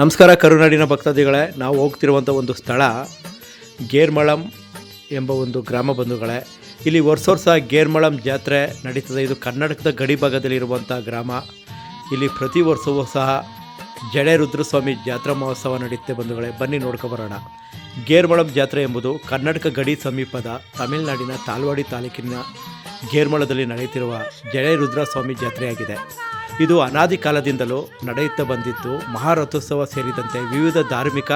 ನಮಸ್ಕಾರ ಕರುನಾಡಿನ ಭಕ್ತಾದಿಗಳೇ, ನಾವು ಹೋಗ್ತಿರುವಂಥ ಒಂದು ಸ್ಥಳ ಗೇರ್ಮಳಂ ಎಂಬ ಒಂದು ಗ್ರಾಮ ಬಂಧುಗಳೇ. ಇಲ್ಲಿ ವರ್ಷ ವರ್ಷ ಗೇರ್ಮಳಂ ಜಾತ್ರೆ ನಡೀತದೆ. ಇದು ಕರ್ನಾಟಕದ ಗಡಿ ಭಾಗದಲ್ಲಿರುವಂಥ ಗ್ರಾಮ. ಇಲ್ಲಿ ಪ್ರತಿ ವರ್ಷವೂ ಸಹ ಜಡೆ ರುದ್ರಸ್ವಾಮಿ ಜಾತ್ರಾ ಮಹೋತ್ಸವ ನಡೆಯುತ್ತೆ ಬಂಧುಗಳೇ. ಬನ್ನಿ ನೋಡ್ಕೊಬರೋಣ ಗೇರ್ಮಳಂ ಜಾತ್ರೆ ಎಂಬುದು ಕರ್ನಾಟಕ ಗಡಿ ಸಮೀಪದ ತಮಿಳುನಾಡಿನ ತಾಲ್ವಾಡಿ ತಾಲೂಕಿನ ಗೇರ್ಮಳದಲ್ಲಿ ನಡೆಯುತ್ತಿರುವ ಜಡೆ ರುದ್ರಸ್ವಾಮಿ ಜಾತ್ರೆಯಾಗಿದೆ. ಇದು ಅನಾದಿ ಕಾಲದಿಂದಲೂ ನಡೆಯುತ್ತಾ ಬಂದಿದ್ದು, ಮಹಾರಥೋತ್ಸವ ಸೇರಿದಂತೆ ವಿವಿಧ ಧಾರ್ಮಿಕ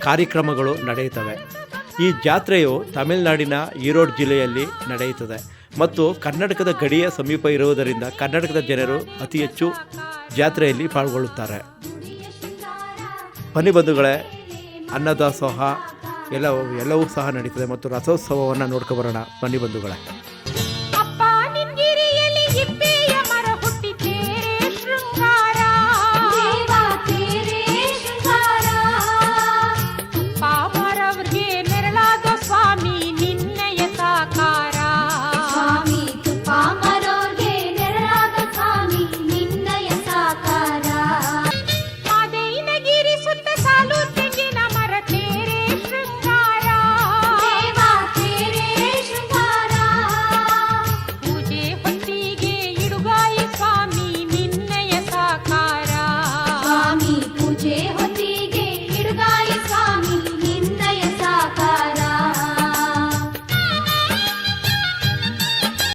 ಕಾರ್ಯಕ್ರಮಗಳು ನಡೆಯುತ್ತವೆ. ಈ ಜಾತ್ರೆಯು ತಮಿಳುನಾಡಿನ ಈರೋಡ್ ಜಿಲ್ಲೆಯಲ್ಲಿ ನಡೆಯುತ್ತದೆ ಮತ್ತು ಕರ್ನಾಟಕದ ಗಡಿಯ ಸಮೀಪ ಇರುವುದರಿಂದ ಕರ್ನಾಟಕದ ಜನರು ಅತಿ ಹೆಚ್ಚು ಜಾತ್ರೆಯಲ್ಲಿ ಪಾಲ್ಗೊಳ್ಳುತ್ತಾರೆ. ಬನ್ನಿ ಬಂಧುಗಳೇ, ಅನ್ನದಾಸೋಹ ಎಲ್ಲವೂ ಎಲ್ಲವೂ ಸಹ ನಡೀತದೆ ಮತ್ತು ರಥೋತ್ಸವವನ್ನು ನೋಡ್ಕೊಬರೋಣ ಬನ್ನಿ ಬಂಧುಗಳೇ. मुझे हो